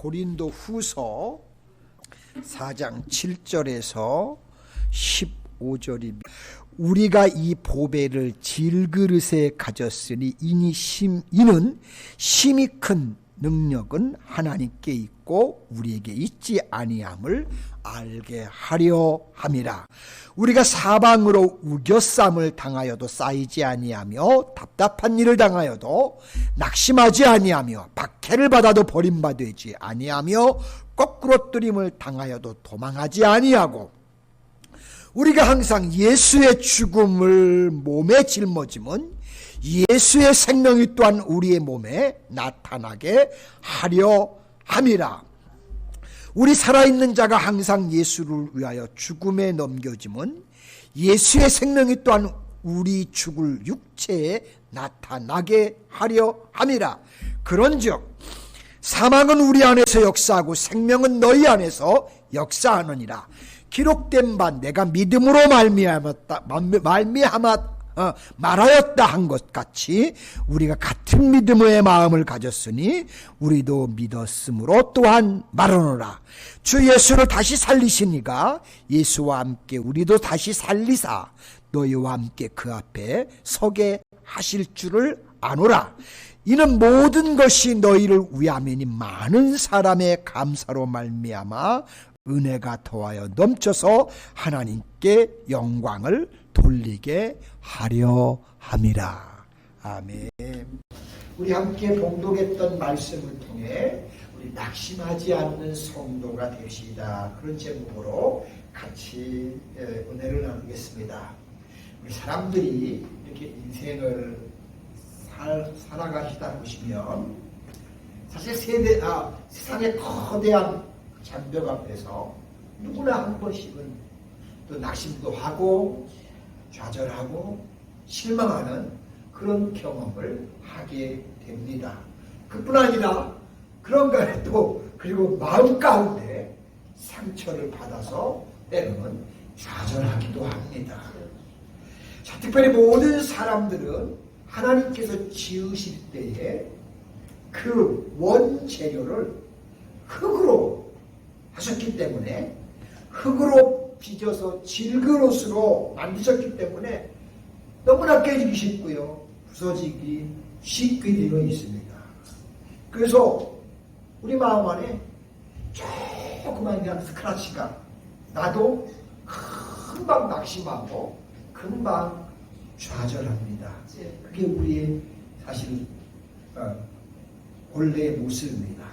고린도 후서 4장 7절에서 15절입니다. 우리가 이 보배를 질그릇에 가졌으니 이니 심, 이는 심히 큰 능력은 하나님께 있고 우리에게 있지 아니함을 알게 하려 함이라. 우리가 사방으로 우겨쌈을 당하여도 쌓이지 아니하며 답답한 일을 당하여도 낙심하지 아니하며 박해를 받아도 버림받지 아니하며 거꾸로 뜨림을 당하여도 도망하지 아니하고 우리가 항상 예수의 죽음을 몸에 짊어짐은 예수의 생명이 또한 우리의 몸에 나타나게 하려 함이라. 우리 살아있는 자가 항상 예수를 위하여 죽음에 넘겨짐은 예수의 생명이 또한 우리 죽을 육체에 나타나게 하려 함이라. 그런즉 사망은 우리 안에서 역사하고 생명은 너희 안에서 역사하느니라. 기록된 바 내가 믿음으로 말미암았다 말미암았 어, 말하였다 한 것 같이 우리가 같은 믿음의 마음을 가졌으니 우리도 믿었으므로 또한 말하노라. 주 예수를 다시 살리시니가 예수와 함께 우리도 다시 살리사 너희와 함께 그 앞에 서게 하실 줄을 아노라. 이는 모든 것이 너희를 위함이니 많은 사람의 감사로 말미암아 은혜가 더하여 넘쳐서 하나님께 영광을 돌리게 하려 함이라. 아멘. 우리 함께 봉독했던 말씀을 통해 우리 낙심하지 않는 성도가 되시다. 그런 제목으로 같이 은혜를 나누겠습니다. 우리 사람들이 이렇게 인생을 살, 살아가시다 보시면 사실 세대, 아, 세상의 거대한 장벽 앞에서 누구나 한 번씩은 또 낙심도 하고 좌절하고 실망하는 그런 경험을 하게 됩니다. 그뿐 아니라 그런 거에 또 그리고 마음 가운데 상처를 받아서 때로는 좌절하기도 합니다. 자, 특별히 모든 사람들은 하나님께서 지으실 때에 그 원재료를 흙으로 하셨기 때문에 흙으로 빚어서 질그릇으로 만드셨기 때문에 너무나 깨지기 쉽고요. 부서지기 쉽게 되어 있습니다. 그래서 우리 마음 안에 조그만 그냥 스크라치가 나도 금방 낙심하고 금방 좌절합니다. 그게 우리의 사실 어, 원래의 모습입니다.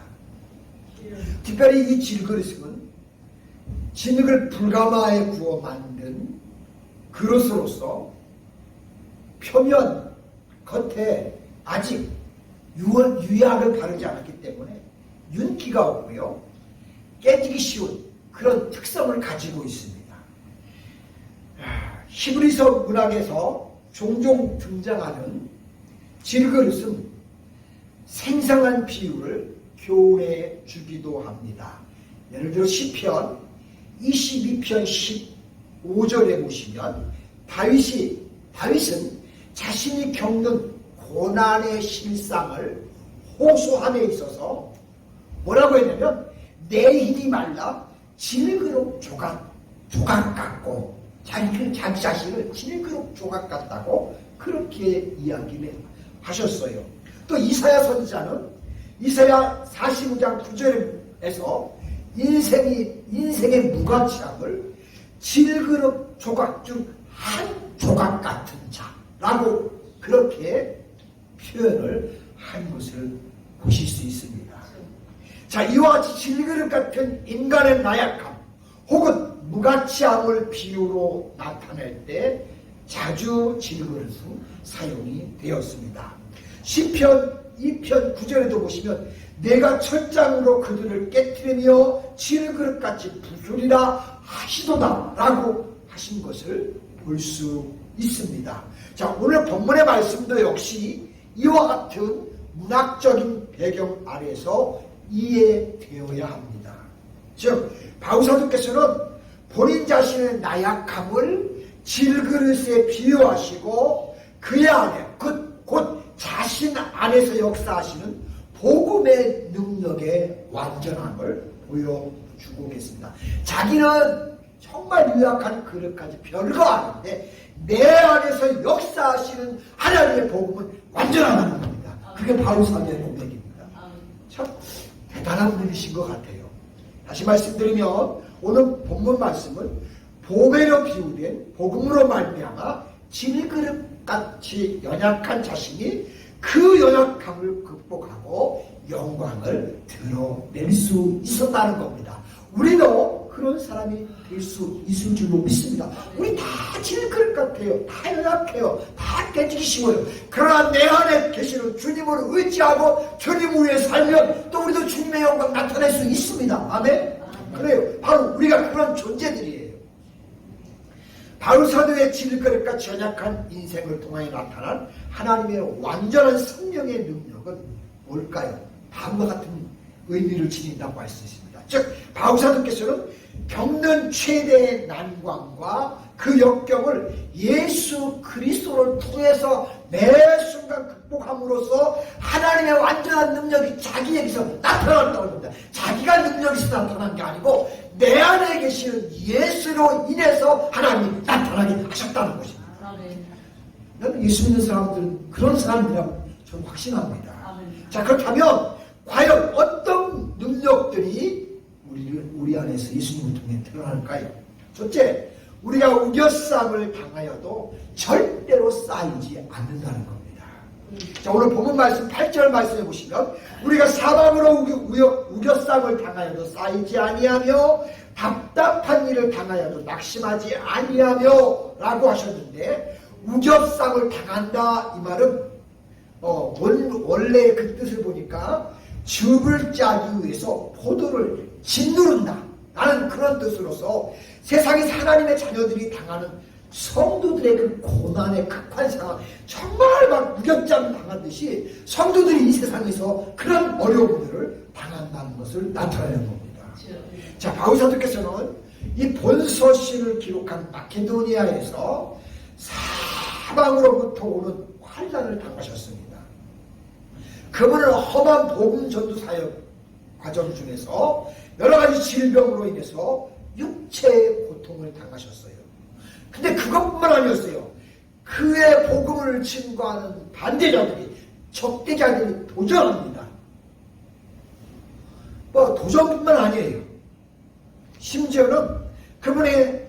특별히 이 질그릇은 진흙을 불가마에 구워 만든 그릇으로서 표면 겉에 아직 유약을 바르지 않았기 때문에 윤기가 없고요. 깨지기 쉬운 그런 특성을 가지고 있습니다. 히브리서 문학에서 종종 등장하는 질그릇은 생생한 비유를 교훈해 주기도 합니다. 예를 들어 시편 22편 15절에 보시면 다윗이 다윗은 자신이 겪는 고난의 실상을 호소함에 있어서 뭐라고 했냐면 내 힘이 말라 질그릇 조각 조각 같고 자기 자기 자신을 질그릇 조각 같다고 그렇게 이야기를 하셨어요. 또 이사야 선지자는 이사야 45장 9절에서 인생이 인생의 무가치함을 질그릇 조각 중 한 조각 같은 자라고 그렇게 표현을 한 것을 보실 수 있습니다. 자, 이와 같이 질그릇 같은 인간의 나약함 혹은 무가치함을 비유로 나타낼 때 자주 질그릇은 사용이 되었습니다. 시편 2편 9절에도 보시면 내가 철장으로 그들을 깨뜨리며 질그릇같이 부수리라 하시도다 라고 하신 것을 볼 수 있습니다. 자 오늘 본문의 말씀도 역시 이와 같은 문학적인 배경 아래서 이해되어야 합니다. 즉 바우사도께서는 본인 자신의 나약함을 질그릇에 비유하시고 그의 안에 곧 자신 안에서 역사하시는 복음의 능력의 완전함을 보여주고 계십니다. 자기는 정말 유약한 그릇까지 별거 아닌데 내 안에서 역사하시는 하나님의 복음은 완전하다는 겁니다. 그게 바로 사도의 고백입니다. 참 대단한 분이신 것 같아요. 다시 말씀드리면 오늘 본문 말씀은 보배로 비유된 복음으로 말미암아 질그릇같이 연약한 자신이 그 연약함을 극복하고 영광을 드러낼 수 있었다는 겁니다. 우리도 그런 사람이 될 수 있을 줄로 믿습니다. 우리 다 질그릇 같아요. 다 연약해요. 다 깨지기 쉬워요. 그러나 내 안에 계시는 주님을 의지하고 주님 위에 살면 또 우리도 주님의 영광 나타낼 수 있습니다. 아멘? 그래요. 바로 우리가 그런 존재들이에요. 바울 사도의 질그릇과 전약한 인생을 통하여 나타난 하나님의 완전한 성령의 능력은 뭘까요? 다음과 같은 의미를 지닌다고 할 수 있습니다. 즉 바울 사도께서는 겪는 최대의 난관과 그 역경을 예수 그리스도를 통해서 매 순간 극복함으로써 하나님의 완전한 능력이 자기에게서 나타났다고 합니다. 자기가 있어 나타난 게 아니고 내 안에 계시는 예수로 인해서 하나님이 나타나게 하셨다는 것입니다. 나는 예수 믿는 사람들은 그런 사람이라고 저는 확신합니다. 자 그렇다면 과연 어떤 능력들이 우리, 우리 안에서 예수님을 통해 드러날까요? 첫째, 우리가 우겨쌈을 당하여도 절대로 쌓이지 않는다는 겁니다. 자, 오늘 본문 말씀 8절 말씀해 보시면 우리가 사방으로 우겨, 우겨, 우겨쌈을 당하여도 쌓이지 아니하며 답답한 일을 당하여도 낙심하지 아니하며 라고 하셨는데 우겨쌈을 당한다 이 말은 어, 원, 원래 그 뜻을 보니까 즙을 짜기 위해서 포도를 짓누른다. 라는 그런 뜻으로서 세상에 하나님의 자녀들이 당하는 성도들의 그 고난의 극한 상황, 정말 막 무격장 당한 듯이 성도들이 이 세상에서 그런 어려움들을 당한다는 것을 나타내는 겁니다. 자, 바울사도께서는 이 본서신을 기록한 마케도니아에서 사방으로부터 오는 환란을 당하셨습니다. 그분은 험한 복음 전도 사역 과정 중에서 여러 가지 질병으로 인해서 육체의 고통을 당하셨어요. 근데 그것뿐만 아니었어요. 그의 복음을 증거하는 반대자들이 적대자들이 도전합니다. 뭐 도전뿐만 아니에요. 심지어는 그분의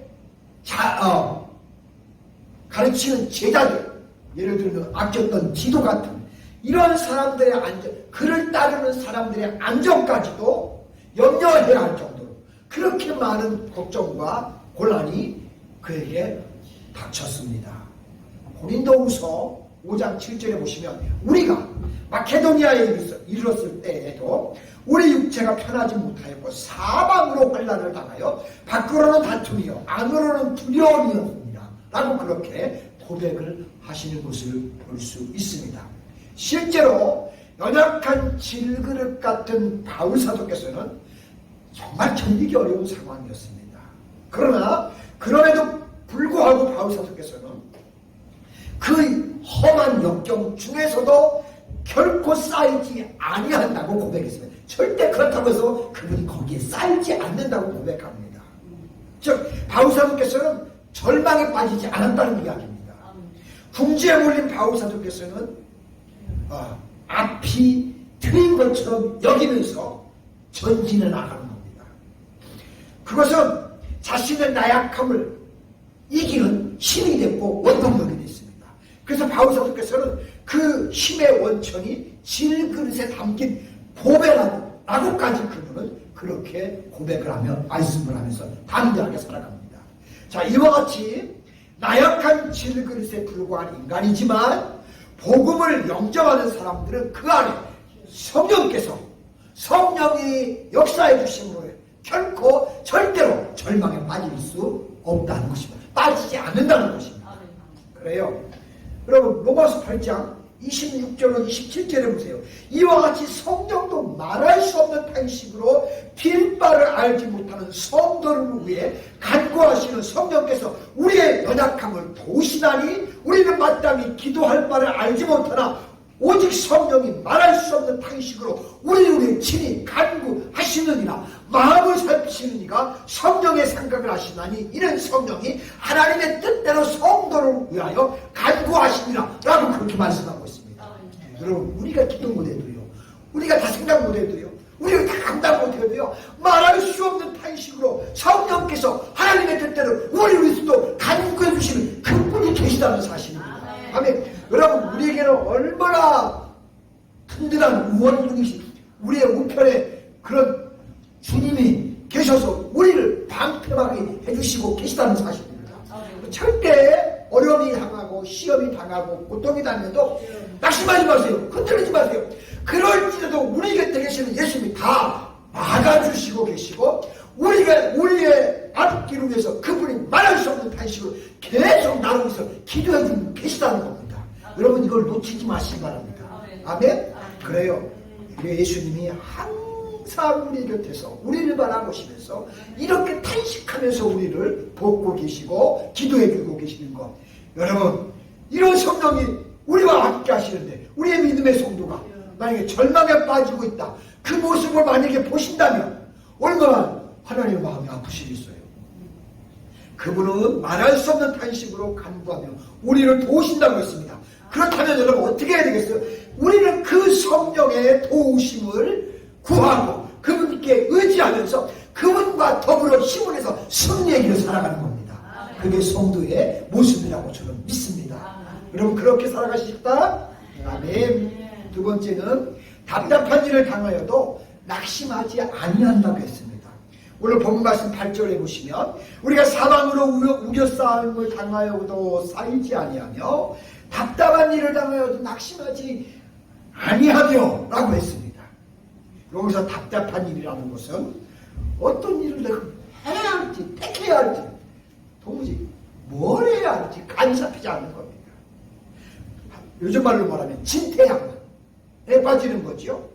자, 어, 가르치는 제자들, 예를 들면 아꼈던 디도 같은 이런 사람들의 안전, 그를 따르는 사람들의 안전까지도 염려해야 할 정도로 그렇게 많은 걱정과 곤란이 그에게 닥쳤습니다. 고린도후서 5장 7절에 보시면 우리가 마케도니아에 이르렀을 때에도 우리 육체가 편하지 못하였고 사방으로 환란을 당하여 밖으로는 다툼이요 안으로는 두려움이었습니다. 라고 그렇게 고백을 하시는 것을 볼 수 있습니다. 실제로 연약한 질그릇 같은 바울 사도께서는 정말 견디기 어려운 상황이었습니다. 그러나 그럼에도 불구하고 바울 사도께서는 그 험한 역경 중에서도 결코 쌓이지 아니한다고 고백했습니다. 절대 그렇다고 해서 그분이 거기에 쌓이지 않는다고 고백합니다. 즉 바울 사도께서는 절망에 빠지지 않았다는 이야기입니다. 궁지에 몰린 바울 사도께서는 어, 앞이 트인 것처럼 여기면서 전진해 나가는 겁니다. 그것은 자신의 나약함을 이기는 힘이 됐고 원동력이 됐습니다. 그래서 바울 사도께서는 그 힘의 원천이 질그릇에 담긴 보배라고 라고까지 그분은 그렇게 고백을 하며 말씀을 하면서 담대하게 살아갑니다. 자 이와 같이 나약한 질그릇에 불과한 인간이지만 복음을 영접하는 사람들은 그 안에 성령께서 성령이 역사해 주심으로 결코 절대로 절망에 빠질 수 없다는 것입니다. 빠지지 않는다는 것입니다. 그래요. 여러분 로마서 8장 26절로 27절에 보세요. 이와 같이 성령도 말할 수 없는 탄식으로 빌바를 알지 못하는 성도를 위해 간구하시는 성령께서 우리의 연약함을 도우시다니 우리는 마땅히 기도할 바를 알지 못하나 오직 성령이 말할 수 없는 방식으로 우리 우리 친히 간구하시느니라. 마음을 살피시는 이가 성령의 생각을 하시나니 이는 성령이 하나님의 뜻대로 성도를 위하여 간구하시니라. 라고 그렇게 말씀하고 있습니다. 여러분 우리가 기도 못해도요. 우리가 다 생각 못해도요. 우리가 다 감당 못해도요. 말할 수 없는 방식으로 성령께서 하나님의 뜻대로 우리 위해서도 간구해 주시는 그분이 계시다는 사실입니다 아멘 여러분 우리에게는 얼마나 든든한 우원분이신 우리의 우편에 그런 주님이 계셔서 우리를 방패하게 해주시고 계시다는 사실입니다. 절대 어려움이 당하고 시험이 당하고 고통이 당해도 낙심하지 마세요. 흔들리지 마세요. 그럴지라도 우리 곁에 계시는 예수님이 다 막아주시고 계시고 우리가 우리의 앞길을 위해서 그분이 말할 수 없는 방식으로 계속 나를 위해서 기도해 주고 계시다는 겁니다. 여러분 이걸 놓치지 마시기 바랍니다. 아멘? 그래요. 우리 예수님이 항상 우리 곁에서 우리를 바라보시면서 이렇게 탄식하면서 우리를 돕고 계시고 기도해 주고 계시는 것. 여러분 이런 성령이 우리와 함께 하시는데 우리의 믿음의 성도가 만약에 절망에 빠지고 있다. 그 모습을 만약에 보신다면 얼마나 하나님의 마음이 아프시겠어요. 그분은 말할 수 없는 탄식으로 간구하며 우리를 도우신다고 했습니다. 그렇다면 여러분 어떻게 해야 되겠어요? 우리는 그 성령의 도우심을 구하고 그분께 의지하면서 그분과 더불어 힘을 내서 승리의 길을 살아가는 겁니다. 그게 성도의 모습이라고 저는 믿습니다. 여러분 그렇게 살아가시겠다? 아멘. 두 번째는 답답한 일을 당하여도 낙심하지 아니한다고 했습니다. 오늘 본문 말씀 8절에 보시면 우리가 사방으로 우겨, 우겨 싸움을 당하여도 쌓이지 아니하며 답답한 일을 당하여도 낙심하지 아니하며 라고 했습니다. 여기서 답답한 일이라는 것은 어떤 일을 내가 해야 할지 택해야 할지 도무지 뭘 해야 할지 잡히지 않는 겁니다. 요즘 말로 말하면 진퇴양난에 빠지는 거죠.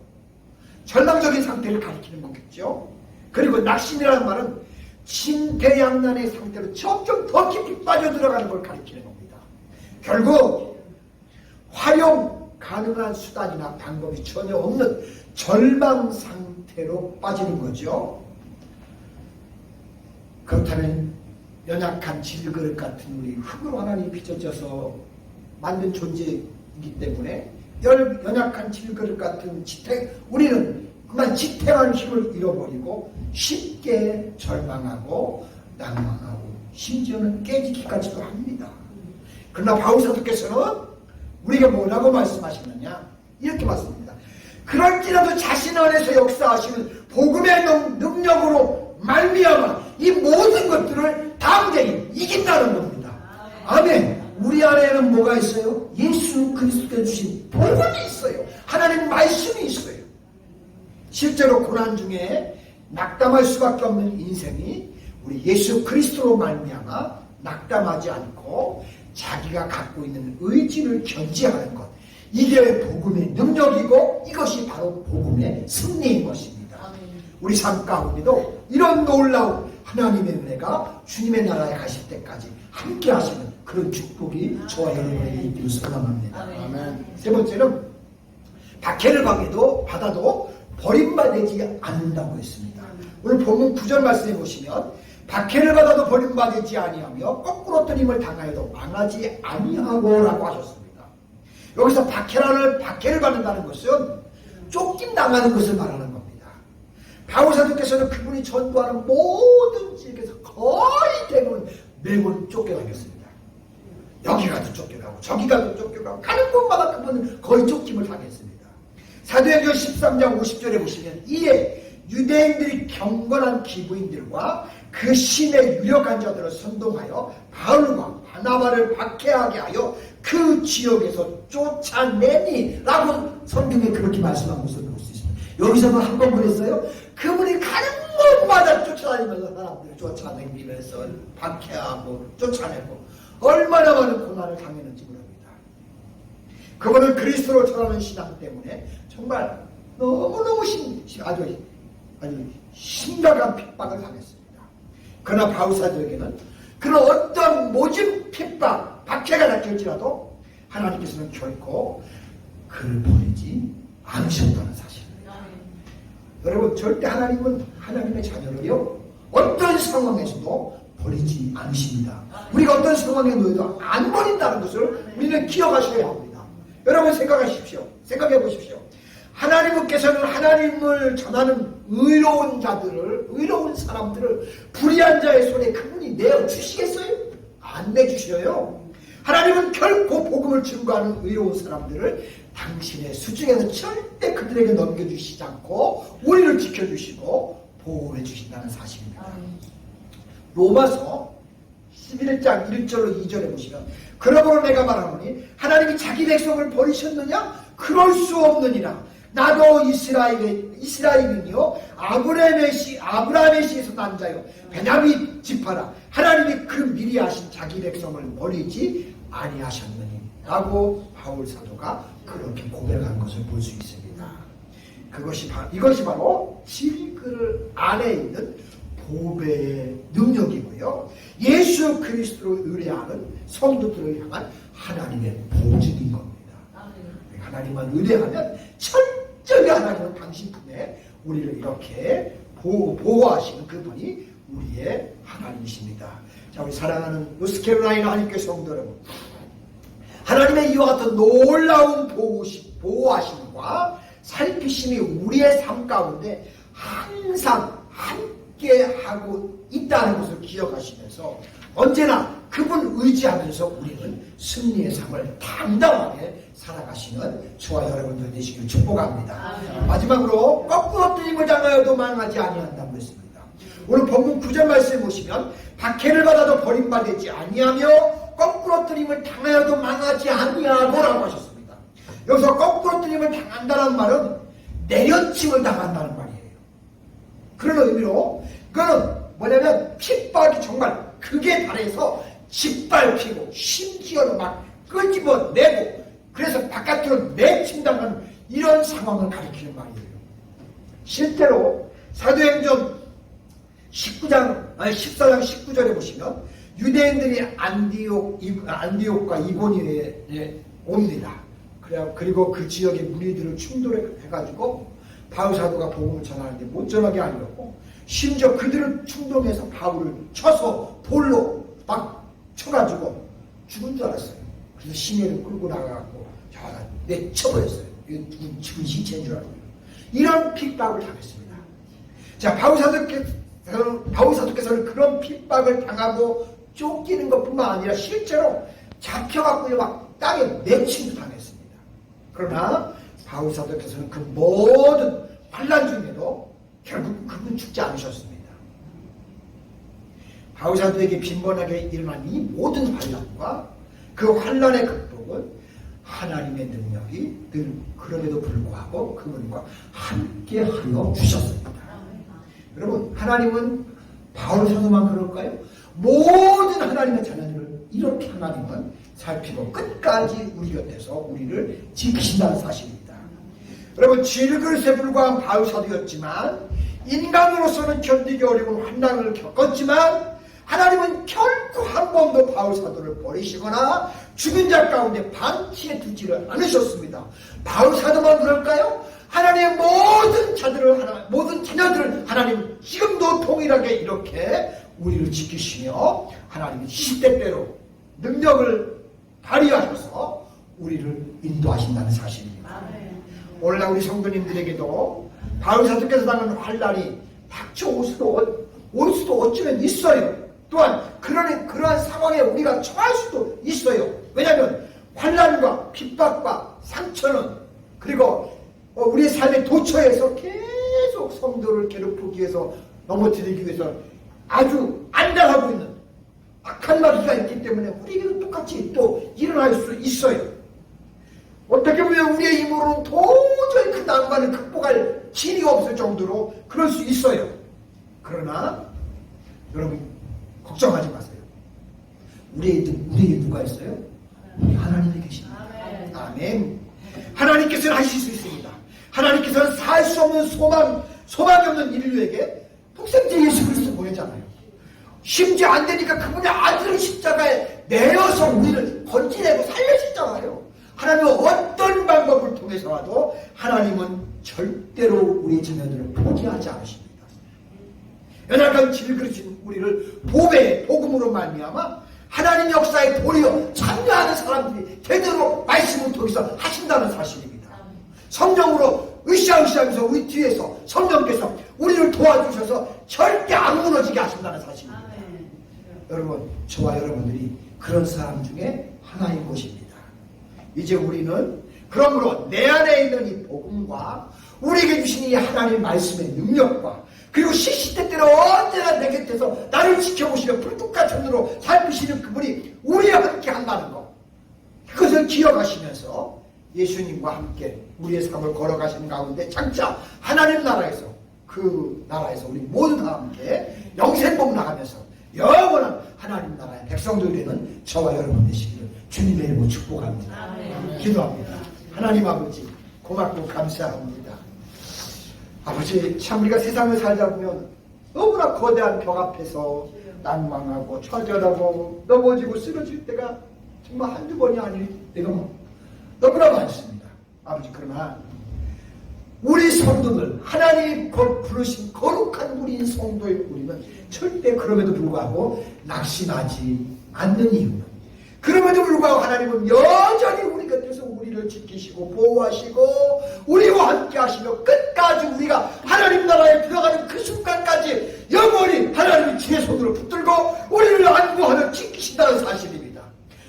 절망적인 상태를 가리키는 거겠죠. 그리고 낙심이라는 말은 진퇴양난의 상태로 점점 더 깊이 빠져들어가는 걸 가리키는 겁니다. 결국 활용 가능한 수단이나 방법이 전혀 없는 절망 상태로 빠지는 거죠. 그렇다면 연약한 질그릇 같은 우리 흙으로 하나님이 빚어져서 만든 존재이기 때문에 열, 연약한 질그릇 같은 지탱 우리는 그만 지탱한 힘을 잃어버리고 쉽게 절망하고 낭망하고 심지어는 깨지기까지도 합니다. 그러나 바울사도께서는 우리가 뭐라고 말씀하시느냐 이렇게 말씀합니다. 그럴지라도 자신 안에서 역사하시는 복음의 능- 능력으로 말미암아 이 모든 것들을 당대히 이긴다는 겁니다. 아멘. 우리 안에는 뭐가 있어요? 예수 그리스도께 주신 복음이 있어요. 하나님 말씀이 있어요. 실제로 고난 중에 낙담할 수밖에 없는 인생이 우리 예수 그리스도로 말미암아 낙담하지 않고 자기가 갖고 있는 의지를 견지하는 것 이게 복음의 능력이고 이것이 바로 복음의 승리인 것입니다. 우리 삶 가운데도 이런 놀라운 하나님의 은혜가 주님의 나라에 가실 때까지 함께 하시는 그런 축복이 저와 여러분에게 있기를 소망합니다. 아멘. 세 번째는 박해를 받게도 받아도 버림받지 않는다고 했습니다. 오늘 본문 9절 말씀해 보시면 박해를 받아도 버림받지 아니하며 거꾸로 뜨림을 당하여도 망하지 아니하고라고 하셨습니다. 여기서 박해라는 박해를 받는다는 것은 쫓김 당하는 것을 말하는 겁니다. 바울사도께서는 그분이 전도하는 모든 지역에서 거의 대부분 매번 쫓겨다녔습니다. 여기 가도 쫓겨가고 저기 가도 쫓겨가고 가는 곳마다 그분은 거의 쫓김을 당했습니다. 사도행전 13장 50절에 보시면 이에 유대인들이 경건한 기부인들과 그 신의 유력한 자들을 선동하여 바울과 바나바를 박해하게 하여 그 지역에서 쫓아내니 라고 성경에 그렇게 말씀한 것을 볼 수 있습니다. 여기서는 한번 그랬어요. 그분이 가는 곳마다 쫓아다니면서 사람들을 쫓아다니면서 박해하고 쫓아내고 얼마나 많은 고난을 당했는지 모릅니다. 그분은 그리스도로 전하는 신앙 때문에 정말 너무너무 심, 아주, 아주 심각한 핍박을 당했습니다. 그러나 바우사들에게는 그런 어떤 모진 핍박, 박해가 닥칠지라도 하나님께서는 결코 그를 버리지 않으셨다는 사실입니다. 여러분 절대 하나님은 하나님의 자녀를요 어떤 상황에서도 버리지 않으십니다. 우리가 어떤 상황에 놓여도 안 버린다는 것을 우리는 기억하셔야 합니다. 여러분 생각하십시오. 생각해 보십시오. 하나님께서는 하나님을 전하는 의로운 자들을 의로운 사람들을 불의한 자의 손에 그분이 내어 주시겠어요? 안 내주셔요. 하나님은 결코 복음을 증거하는 의로운 사람들을 당신의 수중에는 절대 그들에게 넘겨주시지 않고 우리를 지켜주시고 보호해 주신다는 사실입니다. 로마서 11장 1절로 2절에 보시면 그러므로 내가 말하노니 하나님이 자기 백성을 버리셨느냐? 그럴 수 없느니라. 나도 이스라엘 이스라엘은요 아브라함의 시 아브라함의 시에서 난 자요 베냐민 지파라 하나님이 그 미리 하신 자기 백성을 버리지 아니하셨느니라고 바울 사도가 그렇게 고백한 것을 볼 수 있습니다. 그것이 바로 이것이 바로 질글 안에 있는 보배의 능력이고요. 예수 그리스도로 의뢰하는 성도들을 향한 하나님의 보증인 겁니다. 하나님만 의뢰하면 철 저히 하나님은 당신 품에 우리를 이렇게 보호, 보호하시는 그분이 우리의 하나님이십니다. 자, 우리 사랑하는 노스캐롤라이나 하나님께 성도 여러분. 하나님의 이와 같은 놀라운 보호시, 보호하심과 살피심이 우리의 삶 가운데 항상 함께 하고 있다는 것을 기억하시면서 언제나 그분 의지하면서 우리는 승리의 삶을 당당하게 살아가시는 저와 여러분들 되시길 축복합니다. 마지막으로 거꾸로 뜨임을 당하여도 망하지 아니한다고 했습니다. 오늘 본문 9절 말씀 보시면 박해를 받아도 버림받지 아니하며 거꾸로 뜨임을 당하여도 망하지 아니하고라고 하셨습니다. 여기서 거꾸로 뜨임을 당한다는 말은 내려침을 당한다는 말이에요. 그런 의미로 그거는 뭐냐면 핍박이 정말 극에 달해서 짓밟히고 심지어는 막 끄집어내고 그래서 바깥으로 내친다는 이런 상황을 가리키는 말이에요. 실제로 사도행전 19장 아니 14장 19절에 보시면 유대인들이 안디옥 이- 안디옥과 이고니에 옵니다. 그래 그리고 그 지역의 무리들을 충돌해가지고 바울 사도가 복음을 전하는데 못 전하게 하려고 심지어 그들을 충동해서 바울을 쳐서 돌로 막 쳐가지고 죽은 줄 알았어요. 그래서 시내를 끌고 나가갖고 내쳐버렸어요. 이거 죽은, 죽은 신체인 줄 알고 이런 핍박을 당했습니다. 자 바울 사도께서 바울 사도께서는 그런 핍박을 당하고 쫓기는 것뿐만 아니라 실제로 잡혀갖고 막 땅에 내침도 당했습니다. 그러나 바울 사도께서는 그 모든 환란 중에도 결국 그분 죽지 않으셨습니다. 바울 사도에게 빈번하게 일어난 이 모든 환란과 그 환란의 극복은 하나님의 능력이 늘 그럼에도 불구하고 그분과 함께하여 주셨습니다. 여러분 하나님은 바울 사도만 그럴까요? 모든 하나님의 자녀들을 이렇게 하나님은 살피고 끝까지 우리 곁에서 우리를 지키신다는 사실입니다. 여러분 질그릇에 불과한 바울 사도였지만 인간으로서는 견디기 어려운 환난을 겪었지만 하나님은 결코 한 번도 바울 사도를 버리시거나 죽은 자 가운데 방치해 두지를 않으셨습니다. 바울 사도만 그럴까요? 하나님의 모든 자들을 하나, 모든 자녀들을 하나님 지금도 동일하게 이렇게 우리를 지키시며 하나님이 시대대로 능력을 발휘하셔서 우리를 인도하신다는 사실입니다. 오늘날 우리 성도님들에게도 바울 사도께서 당하는 환란이 닥쳐올 수도 올 수도 어쩌면 있어요. 또한 그런 그러한 상황에 우리가 처할 수도 있어요. 왜냐하면 환란과 핍박과 상처는 그리고 어, 우리의 삶의 도처에서 계속 성도를 괴롭히기 위해서 넘어뜨리기 위해서 아주 안달하고 있는 악한 마귀가 있기 때문에 우리에게도 똑같이 또 일어날 수 있어요. 어떻게 보면 우리의 힘으로는 도저히 그 난관을 극복할 길이 없을 정도로 그럴 수 있어요. 그러나 여러분 걱정하지 마세요. 우리에게, 우리에게 누가 있어요? 우리 하나님이 계십니다. 아멘. 하나님께서는 하실 수 있습니다. 하나님께서는 살 수 없는 소망, 소망이 없는 인류에게 독생자 예수 그리스도 보내잖아요. 심지어 안 되니까 그분의 아들을 십자가에 내어서 우리를 건지내고 살려주잖아요. 하나님은 어떤 방법을 통해서라도 하나님은 절대로 우리 자녀들을 포기하지 않으십니다. 연약한 질그릇인 우리를 보배의 복음으로 말미암아 하나님 역사에 도리어 참여하는 사람들이 제대로 말씀을 통해서 하신다는 사실입니다. 성령으로 으쌰으쌰하면서 우리 뒤에서 성령께서 우리를 도와주셔서 절대 안 무너지게 하신다는 사실입니다. 여러분, 저와 여러분들이 그런 사람 중에 하나인 것입니다. 이제 우리는 그러므로 내 안에 있는 이 복음과 우리에게 주신 이 하나님의 말씀의 능력과 그리고 시시때 때로 언제나 내 곁에서 나를 지켜보시며 불뚝같은 눈으로 살피시는 그분이 우리와 함께 한다는 것. 그것을 기억하시면서 예수님과 함께 우리의 삶을 걸어가시는 가운데 장차 하나님 나라에서 그 나라에서 우리 모두 다 함께 영생복 나가면서 영원한 하나님 나라의 백성들이 되는 저와 여러분 되시기를 주님의 이름으로 축복합니다. 기도합니다. 하나님 아버지 고맙고 감사합니다. 아버지 참 우리가 세상을 살다 보면 너무나 거대한 벽 앞에서 난망하고 좌절하고 넘어지고 쓰러질 때가 정말 한두 번이 아닐 때가 너무나 많습니다. 아버지 그러나 우리 성도들 하나님 걸 부르신 거룩한 우리인 성도의 우리는 절대 그럼에도 불구하고 낙심하지 않는 이유는 그럼에도 불구하고 하나님은 여전히 우리를 지키시고 보호하시고 우리와 함께 하시며 끝까지 우리가 하나님 나라에 들어가는 그 순간까지 영원히 하나님의 제 손으로 붙들고 우리를 안보하며 지키신다는 사실입니다.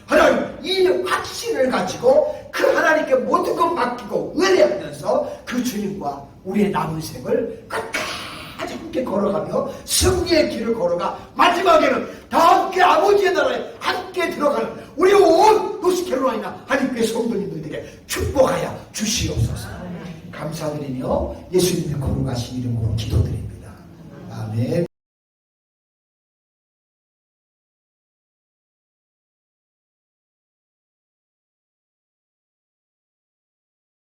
하나님 이 확신을 가지고 그 하나님께 모든 것 맡기고 의뢰하면서 그 주님과 우리의 남은 생을 끝까지 함께 걸어가며 승리의 길을 걸어가